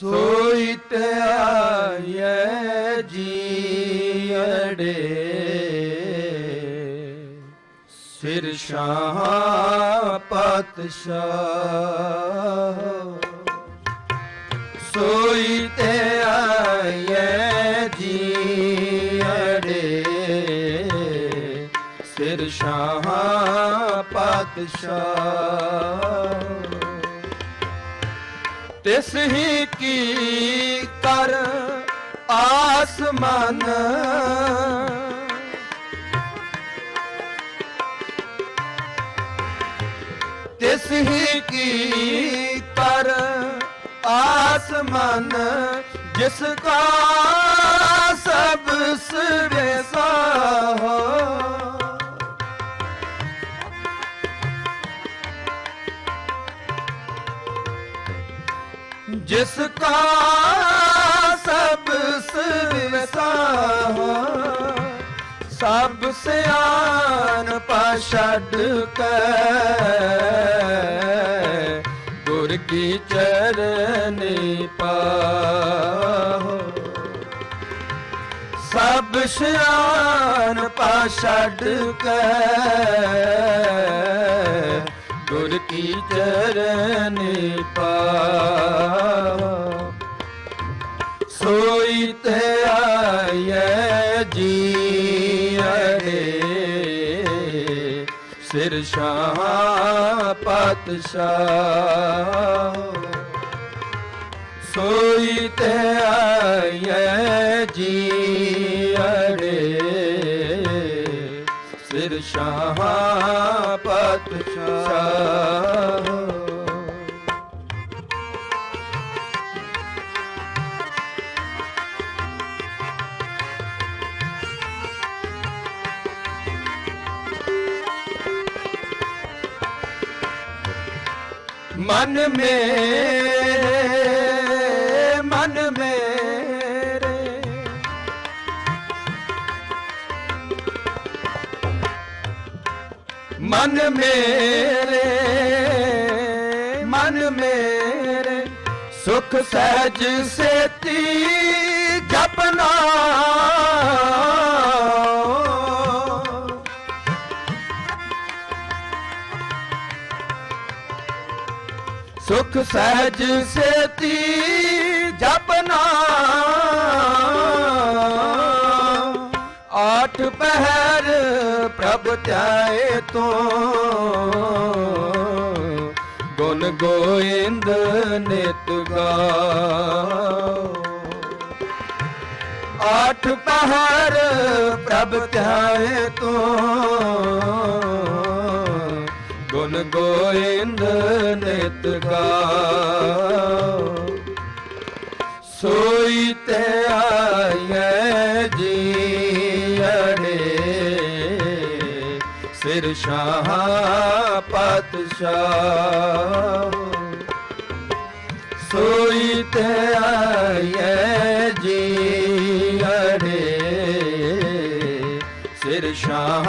ਸੋਈ ਧਿਆਇਐ ਜੀਅੜੇ। ਸਿਰ ਸ਼ਾਹ ਪਤਸ਼ਾਹ। ਸੋਈ ਧਿਆਇਐ ਜੀਅੜੇ। ਸਿਰ ਸ਼ਾਹ ਪਤਸ਼ਾਹ। ਤਿਸ ਹੀ ਕੀ ਕਰ ਆਸਮਾਨ। ਤਿਸ ਹੀ ਕੀ ਕਰ ਆਸਮਾਨ, ਜਿਸ ਕਾ ਸਭ ਸਿਰੇ ਸਾਹ ਜਿਸ ਕਾ ਸਭ ਸਿਵਸਾ ਸਭ ਸਿਆਨ ਪਾ ਛੱਡ ਕੇ ਗੁਰ ਕੀ ਚਰਨੀ ਪਾਹੋ। ਸਭ ਸਿਆਨ ਪਾ ਕੈ ਗੁਰ ਚਰਨ ਪਾਹੋ ਸੋਈ ਤੇ ਆਏ ਜੀਅੜੇ ਸਿਰ ਸ਼ਾਹ ਪਤਸ਼ਾਹ। ਸੋਈ ਤੇ ਆਏ ਜੀਅੜੇ ਸਿਰ ਸ਼ਾਹ ਪਤਸ਼ਾਹ। ਮਨ ਮੇਰੇ ਮਨ ਮੇਰੇ। ਮਨ ਮੇਰੇ ਮਨ ਮੇਰੇ। ਸੁਖ ਸਹਿਜ ਸੇਤੀ ਜਪਨਾ। ਸੁਖ ਸਹਿਜ ਸੇਤੀ ਜਪਨਾ ਆਠ ਪਹਿਰ ਪ੍ਰਭ ਧਿਆਏ ਤੋ। ਗੁਣ ਗੋਇੰਦ ਨਿਤ ਗਾਓ। ਆਠ ਪਹਿਰ ਪ੍ਰਭ ਧਿਆਏ ਤੋ। ਗੁਣ ਗੋਇੰਦ ਨਿਤ ਗਾਓ? ਸੋਈ ਤੇ ਆਏ ਜੀਅੜੇ ਸਿਰ ਸ਼ਾਹ ਪਤਸ਼ਾਹ। ਸੋਈ ਤੇ ਆਏ ਜੀਅੜੇ ਸਿਰ ਸ਼ਾਹ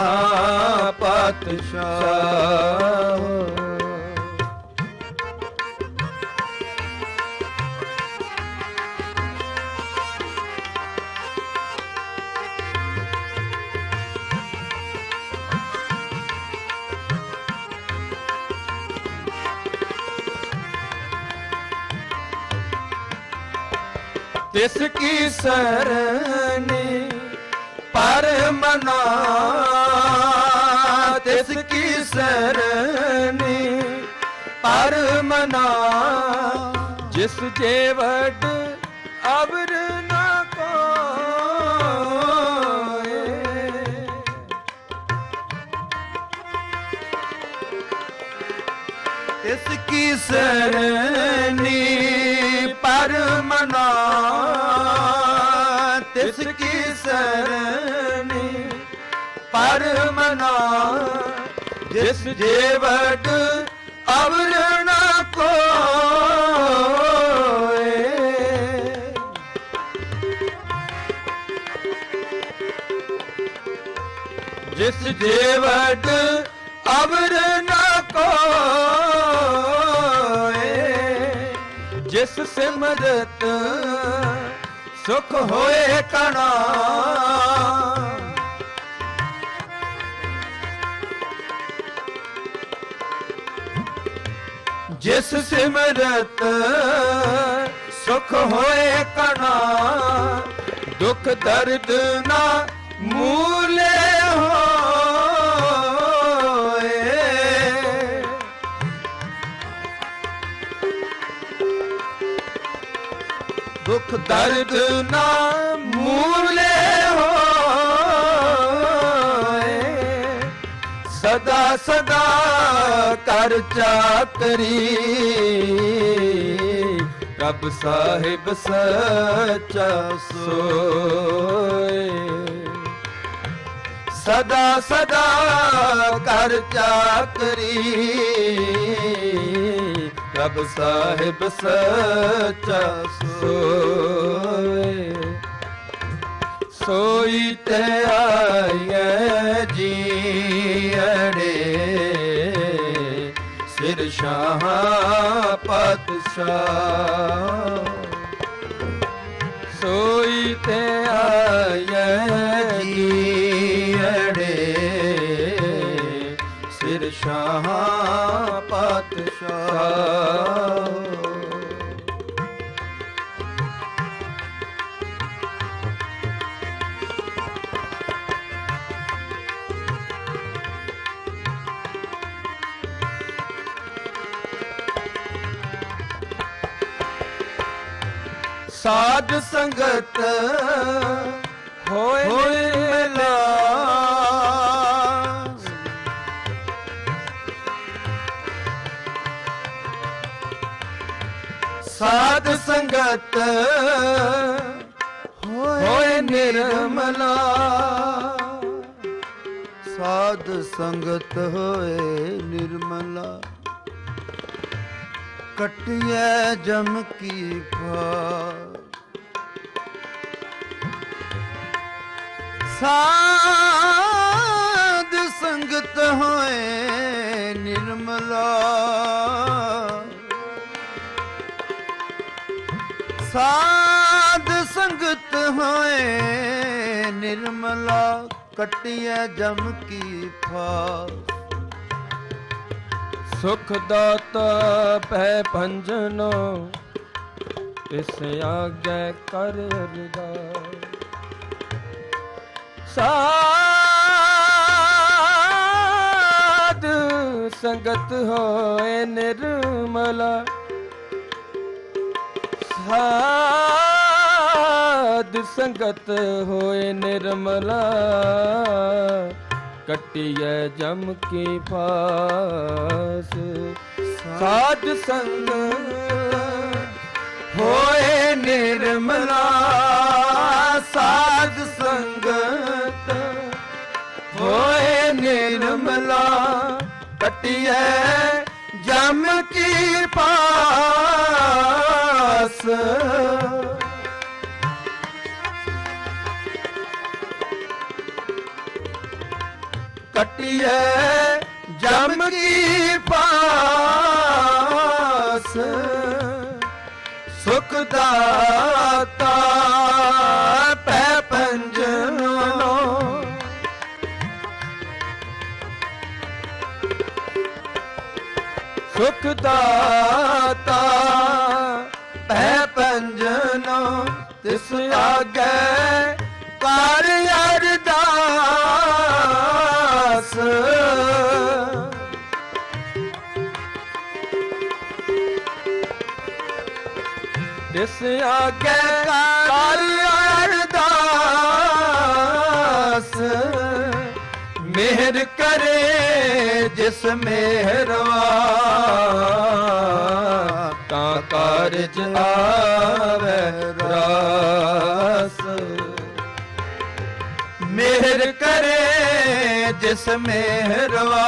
ਪਤਸ਼ਾਹ। ਤਿਸ ਕੀ ਸਰਨੀ ਪਰਮਨਾ ਤਿਸ ਕੀ ਸਰਨੀ ਪਰਮਨਾ ਜਿਸ ਜੇਵਟ ਵਡ ਇਸ ਕੀ ਸਰਨੀ ਪਰਮਨਾ ਤਿਸ ਕੀ ਸਰਨੀ ਪਰਮਨਾ ਜਿਸ ਜੀਵਟ ਅਵਰ ਨਾ ਕੋਏ। ਜਿਸ ਜੀਵਟ ਅਵਰ ਨਾ ਕੋਏ। ਜਿਸ ਸਿਮਰਤ ਸੁਖ ਹੋਏ ਕਣਾ। ਜਿਸ ਸਿਮਰਤ ਸੁਖ ਹੋਏ ਕਣਾ ਦੁਖ ਦਰਦ ਨਾ ਮੂਲੇ ਦੁਖ ਦਰਦ ਨਾ ਮੂਲੇ ਹੋਏ। ਸਦਾ ਸਦਾ ਕਰ ਚਾਤਰੀ। ਰੱਬ ਸਾਹਿਬ ਸੱਚਾ ਸੋਏ। ਸਦਾ ਸਦਾ ਕਰ ਚਾਕਰੀ ਰੱਬ ਸਾਹਿਬ ਸੱਚਾ ਸੋਏ। ਸੋਈ ਤੇ ਆਏ ਜੀੜੇ ਸਿਰ ਸ਼ਾਹ ਪਾਤਸ਼ਾਹ। ਸੋਈ ਤੇ ਆਏ ਜੀੜੇ ਸਿਰ ਸ਼ਾਹ ਪਾਤਸ਼ਾਹ ਸਾਧ ਸੰਗਤ ਹੋਏ ਮਿਲਾ ਸਾਧ ਸੰਗਤ ਹੋਏ ਨਿਰਮਲਾ। ਸਾਧ ਸੰਗਤ ਹੋਏ ਨਿਰਮਲਾ। ਕਟਿਐ ਜਮ ਕੀ ਫਾਰ ਸਾਧ ਸੰਗਤ ਹੋਏ ਨਿਰਮਲਾ। ਸਾਧ ਸੰਗਤ ਹੋਏ ਨਿਰਮਲਾ ਕਟਿਐ ਜਮ ਕੀ ਫਾਰ ਸੁਖ ਦਾਤਾ ਪੈ ਭੰਜਨੋ, ਇਸ ਆਗੇ ਕਰ ਅਰਦਾਸ। ਸਾਧ ਸੰਗਤ ਹੋਏ ਨਿਰਮਲਾ ਸਾਧ ਸੰਗਤ ਹੋਏ ਨਿਰਮਲਾ। ਕਟਿਐ ਜਮ ਕੀ ਪਾਸ। ਸਾਧ ਸੰਗ ਹੋਏ ਨਿਰਮਲਾ। ਸਾਧ ਸੰਗਤ ਹੋਏ ਨਿਰਮਲਾ। ਕਟਿਐ ਜਮ ਕੀ ਪਾਸ। ਕਟਿਐ ਜਮ ਕੀ ਪਾਸ। ਸੁਖ ਦਾਤਾ ਪੈ ਪੰਜਨੋ ਸੁਖ ਦਾਤਾ ਪੈ ਪੰਜਨੋ ਤਿਸ ਆਗੇ ਕਰ ਅਰਦਾਸ। ਤਿਸ ਆਗੇ ਕਰ ਅਰਦਾਸ। ਮਿਹਰ ਕਰੇ ਜਿਸ ਮਿਹਰਵਾ ਕਾਰਜ ਆਵੇ ਰਾਸ। ਮਿਹਰ ਕਰੇ ਜਿਸ ਮਿਹਰਵਾ,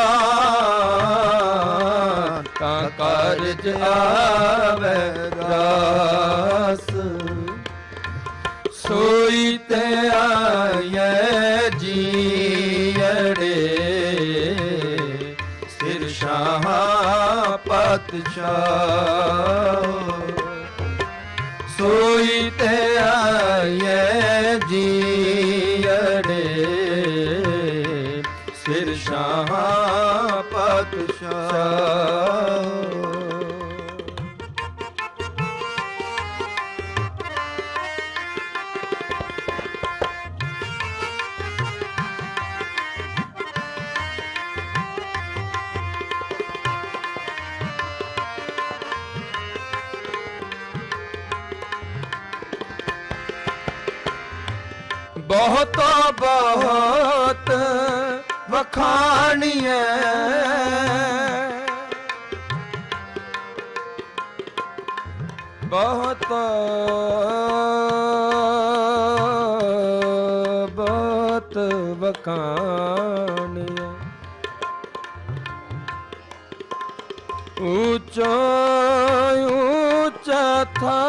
ਤਾਂ ਕਾਰਜ ਆਵੇ ਰਾਸ। ਸੋਈ ਤੇ ਆਏ ਜੀੜੇ ਸਿਰ ਸ਼ਾਹ ਪਾਤਸ਼ਾਹ। ਹੋਈ ਤੇ ਆਏ ਬਹੁਤ ਬਹੁਤ ਵਖਾਣੀਐ। ਬਹੁਤ ਬਹੁਤ ਵਖਾਣੀਐ। ਉੱਚਾ ਉੱਚਾ ਥਾ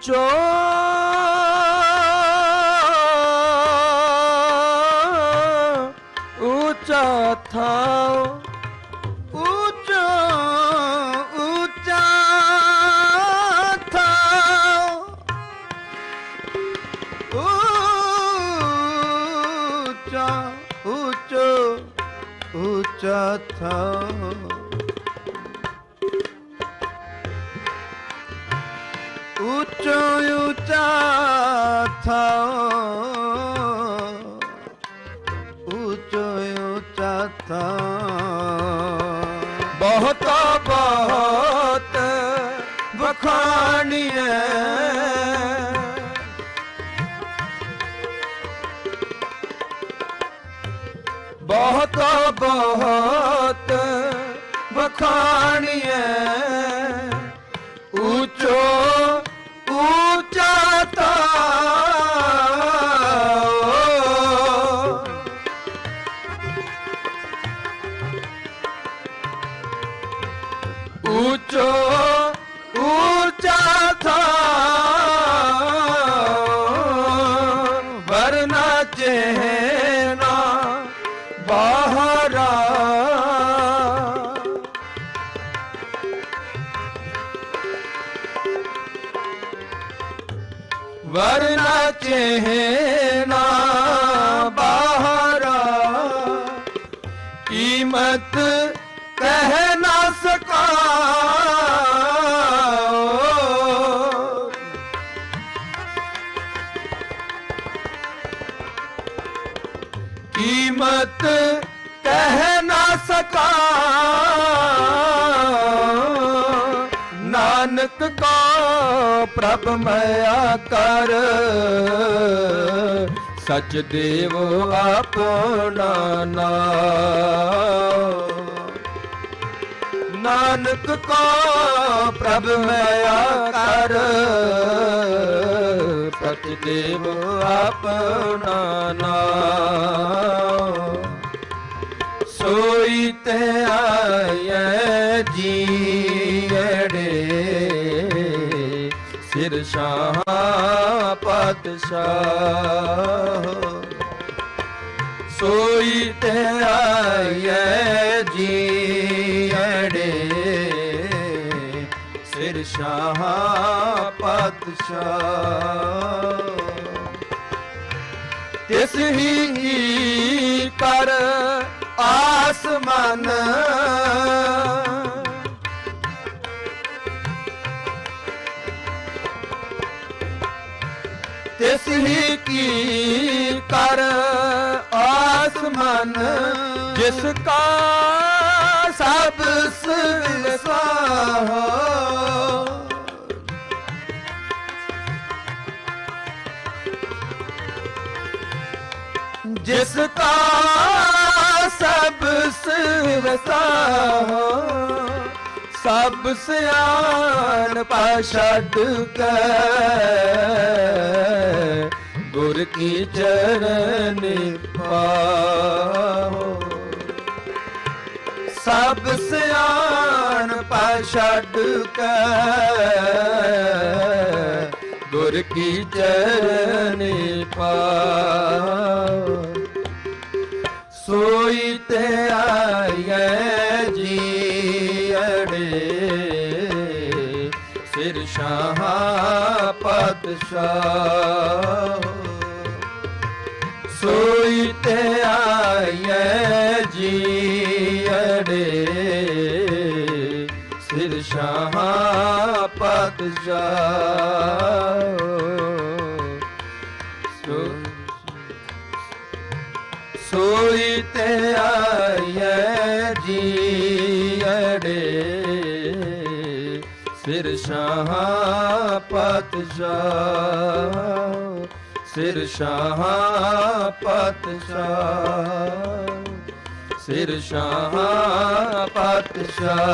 ਉੱਚਾ ਉੱਚਾ ਥਾ ਉੱਚਾ ਉੱਚਾ ਥਾ ਉੱਚਾ ਉੱਚਾ ਉੱਚਾ ਥਾ ਉੱਚਾ ਉੱਚਾ ਥਾ ਉੱਚਾ ਉੱਚਾ ਥਾ। ਬਹੁਤ ਬਹੁਤ ਵਖਾਣੀਐ ਬਹੁਤ ਬਹੁਤ ਵਖਾਣੀਐ ਵਰਨਾ ਬਾਹਰਾ। ਕੀਮਤ ਕਹਿ ਨਾ ਸਕਾ ਕੀਮਤ ਕਹਿ ਨਾ ਸਕਾ ਨਾਨਕ ਕੋ ਪ੍ਰਭ ਮਿਆ ਕਰ। ਸਚ ਦੇਵ ਆਪਣਾ ਨਾਨਕ ਕੋ ਪ੍ਰਭ ਮਿਆ ਕਰ। ਪ੍ਰਤਿ ਦੇਵ ਆਪਣਾ ਸੋਈ ਤੇ ਆਏ ਸਿਰ ਪਾਤਸ਼ਾਹ। ਸੋਈ ਤੇ ਆਏ ਜੀੜੇ ਸਿਰ ਸ਼ਾਹ ਪਾਤਸ਼ਾਹ। ਤਿਸ ਹੀ ਕਰ ਆਸਮਾਨ ਤਿਸ ਹੀ ਕੀ ਕਰ ਆਸਮਨ ਜਿਸ ਕਾ ਸਭ ਸਿਰਸਾ ਜਿਸ ਕਾ ਸਭ ਸਿਰਸਾ ਸਭ ਸਿਆਣ ਪਾ ਛੱਡ ਕੇ। ਗੁਰ ਕੀ ਚਰਨ ਪਾਓ ਸਭ ਸਿਆਣ ਪਾ ਛੱਡ ਗੁਰ ਕੀ ਚਰਨ ਪਾਓ ਸੋਈ ਤੇ ਆਏ ਸਿਰ ਸ਼ਾਹ ਪਾਤਸ਼ਾਹ ਸੋਈ ਤੇ ਆਏ ਜੀੜੇ ਸਿਰ ਸ਼ਾਹ ਪਾਤਸ਼ਾਹ ਸੋਈ ਤੇ ਆਏ ਸ਼ਾਹ ਪਾਤਸ਼ਾਹ ਸਿਰ ਸ਼ਾਹ ਪਾਤਸ਼ਾਹ ਸਿਰ ਸ਼ਾਹ ਪਾਤਸ਼ਾਹ